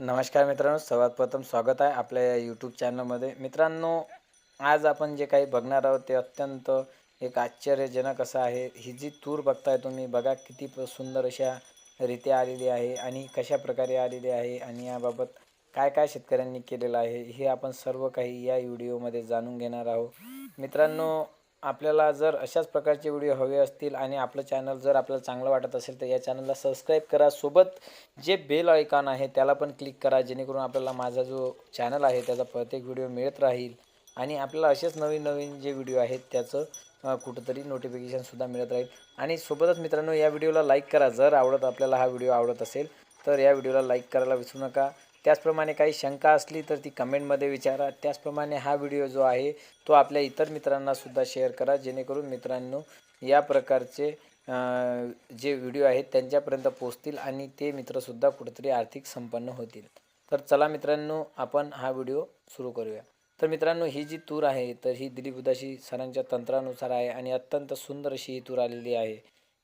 नमस्कार मित्रांनो सर्वात प्रथम स्वागत आहे आपल्या या यूट्यूब चॅनलमध्ये मित्रांनो आज आपण जे काही बघणार आहोत ते अत्यंत एक आश्चर्यजनक असं आहे. ही जी तूर बघताय तुम्ही बघा किती सुंदर अशा रीत्या आलेली आहे आणि कशा प्रकारे आलेली आहे आणि याबाबत काय काय शेतकऱ्यांनी केलेलं आहे हे आपण सर्व काही या व्हिडिओमध्ये जाणून घेणार आहोत. मित्रांनो आपल्याला जर अशाच प्रकारचे व्हिडिओ हवे असतील आणि आपलं चॅनल जर आपल्याला चांगलं वाटत असेल तर या चॅनलला सबस्क्राईब करा. सोबत जे बेल आयकॉन आहे त्याला पण क्लिक करा जेणेकरून आपल्याला माझा जो चॅनल आहे त्याचा प्रत्येक व्हिडिओ मिळत राहील. आणि आपल्याला असेच नवीन नवीन जे व्हिडिओ आहेत त्याचं कुठंतरी नोटिफिकेशनसुद्धा मिळत राहील. आणि सोबतच मित्रांनो या व्हिडिओला लाईक करा. जर आवडत आपल्याला हा व्हिडिओ आवडत असेल तर या व्हिडिओला लाईक करायला विसरू नका. त्याचप्रमाणे काही शंका असली तर ती कमेंटमध्ये विचारा. त्याचप्रमाणे हा व्हिडिओ जो आहे तो आपल्या इतर मित्रांनासुद्धा शेअर करा जेणेकरून मित्रांनो या प्रकारचे जे व्हिडिओ आहेत त्यांच्यापर्यंत पोचतील आणि ते मित्रसुद्धा कुठेतरी आर्थिक संपन्न होतील. तर चला मित्रांनो आपण हा व्हिडिओ सुरू करूया. तर मित्रांनो ही जी तूर आहे तर ही दिलीप उदाशी सरांच्या तंत्रानुसार आहे आणि अत्यंत सुंदर अशी ही तूर आलेली आहे.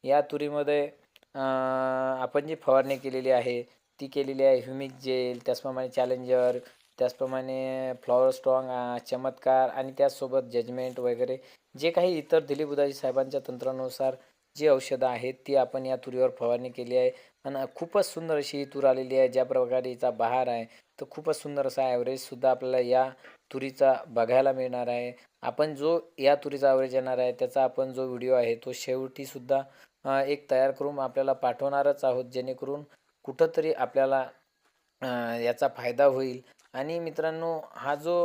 या तुरीमध्ये आपण जी फवारणी केलेली आहे ती केलेली आहे. ह्युमिक जेल त्याचप्रमाणे चॅलेंजर त्याचप्रमाणे फ्लॉवर स्ट्रॉंग चमत्कार आणि त्याचसोबत जजमेंट वगैरे. जे काही इतर दिलीप उदाजी साहेबांच्या तंत्रानुसार जी औषधं आहेत ती आपण या तुरीवर फवारणी केली आहे. आणि खूपच सुंदर अशी ही तूर आलेली आहे. ज्या प्रकारे हिचा बहार आहे तर खूपच सुंदर असा ॲव्हरेजसुद्धा आपल्याला या तुरीचा बघायला मिळणार आहे. आपण जो या तुरीचा ॲव्हरेज येणार आहे त्याचा आपण जो व्हिडिओ आहे तो शेवटीसुद्धा एक तयार करून आपल्याला पाठवणारच आहोत. जेणेकरून कुठंतरी आपल्याला याचा फायदा होईल. आणि मित्रांनो हा जो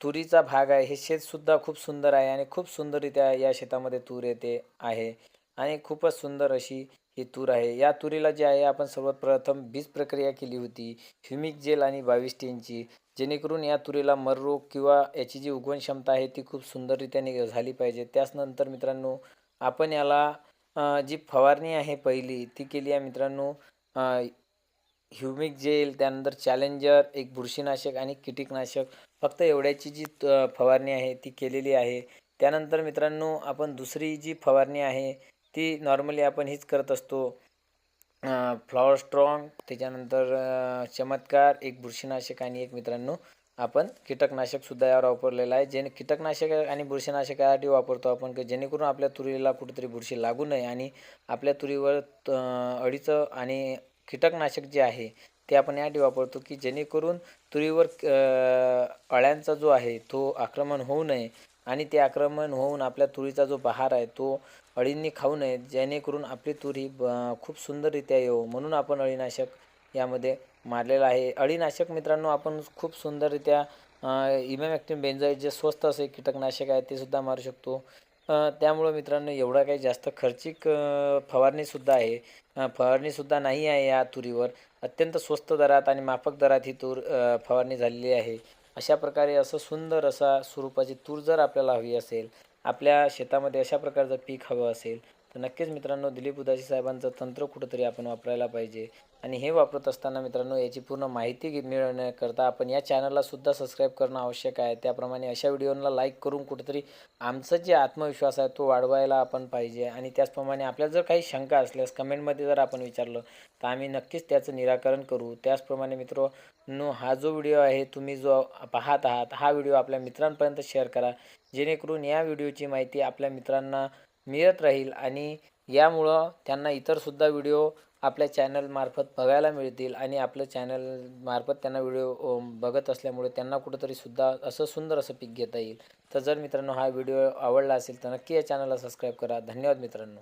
तुरीचा भाग आहे हे शेतसुद्धा खूप सुंदर आहे आणि खूप सुंदररित्या या शेतामध्ये तूर येते आहे. आणि खूपच सुंदर अशी ही तूर आहे. या तुरीला जे आहे आपण सर्वात प्रथम बीज प्रक्रिया केली होती ह्युमिक जेल आणि बावीस टेनची. जेणेकरून या तुरीला मर रोग किंवा याची जी उगवण क्षमता आहे ती खूप सुंदररित्याने झाली पाहिजे. त्याचनंतर मित्रांनो आपण याला जी फवारणी आहे पहिली ती केली आहे मित्रांनो ह्युमिक जेल त्यानंतर चॅलेंजर एक बुरशीनाशक आणि कीटकनाशक. फक्त एवढ्याची जी त- फवारणी आहे ती केलेली आहे. त्यानंतर मित्रांनो आपण दुसरी जी फवारणी आहे ती नॉर्मली आपण हीच करत असतो. फ्लॉवर स्ट्रॉंग त्याच्यानंतर चमत्कार एक बुरशीनाशक आणि एक मित्रांनो आपण कीटकनाशकसुद्धा यावर वापरलेलं आहे. जेणे कीटकनाशक आणि बुरशीनाशक यासाठी वापरतो आपण की जेणेकरून आपल्या तुरीला कुठेतरी बुरशी लागू नये आणि आपल्या तुरीवर अडीचं अळीचं आणि कीटकनाशक जे आहे ते आपण यासाठी वापरतो की जेणेकरून तुरीवर अळ्यांचा जो आहे तो आक्रमण होऊ नये आणि ते आक्रमण होऊन आपल्या तुरीचा जो बहार आहे तो अळींनी खाऊ नये. जेणेकरून आपली तूर ही ब- खूप सुंदररित्या येऊ म्हणून आपण अळीनाशक यामध्ये मारलेलं आहे. अळीनाशक मित्रांनो आपण खूप सुंदररित्या इमॅमॅक्टिम बेन्झाईड जे स्वस्त असे कीटकनाशक आहे ते सुद्धा मारू शकतो. त्यामुळं मित्रांनो एवढा काही जास्त खर्चिक फवारणीसुद्धा आहे. फवारणीसुद्धा नाही आहे या तुरीवर. अत्यंत स्वस्त दरात आणि माफक दरात ही तूर फवारणी झालेली आहे. अशा प्रकारे असं सुंदर असा स्वरूपाची तूर जर आपल्याला हवी असेल आपल्या शेतामध्ये अशा प्रकारचं पीक हवं असेल तर नक्कीच मित्रांनो दिलीप उदासी साहेबांचं तंत्र कुठंतरी आपण वापरायला पाहिजे. आणि हे वापरत असताना मित्रांनो याची पूर्ण माहिती मिळवण्याकरता आपण या चॅनलला सुद्धा सबस्क्राईब करणं आवश्यक आहे. त्याप्रमाणे अशा व्हिडिओला लाईक करून कुठंतरी आमचं जे आत्मविश्वास आहे तो वाढवायला आपण पाहिजे. आणि त्याचप्रमाणे आपल्याला जर काही शंका असल्यास कमेंटमध्ये जर आपण विचारलं तर आम्ही नक्कीच त्याचं निराकरण करू. त्याचप्रमाणे मित्र हा जो व्हिडिओ आहे तुम्ही जो पाहत आहात हा व्हिडिओ आपल्या मित्रांपर्यंत शेअर करा. जेणेकरून या व्हिडिओची माहिती आपल्या मित्रांना मिळत राहील आणि यामुळं त्यांना इतरसुद्धा व्हिडिओ आपल्या चॅनलमार्फत बघायला मिळतील आणि आपलं चॅनलमार्फत त्यांना व्हिडिओ बघत असल्यामुळे त्यांना कुठंतरी सुद्धा असं सुंदर असं पीक घेता येईल. तर जर मित्रांनो हा व्हिडिओ आवडला असेल तर नक्की या चॅनलला सबस्क्राईब करा. धन्यवाद मित्रांनो.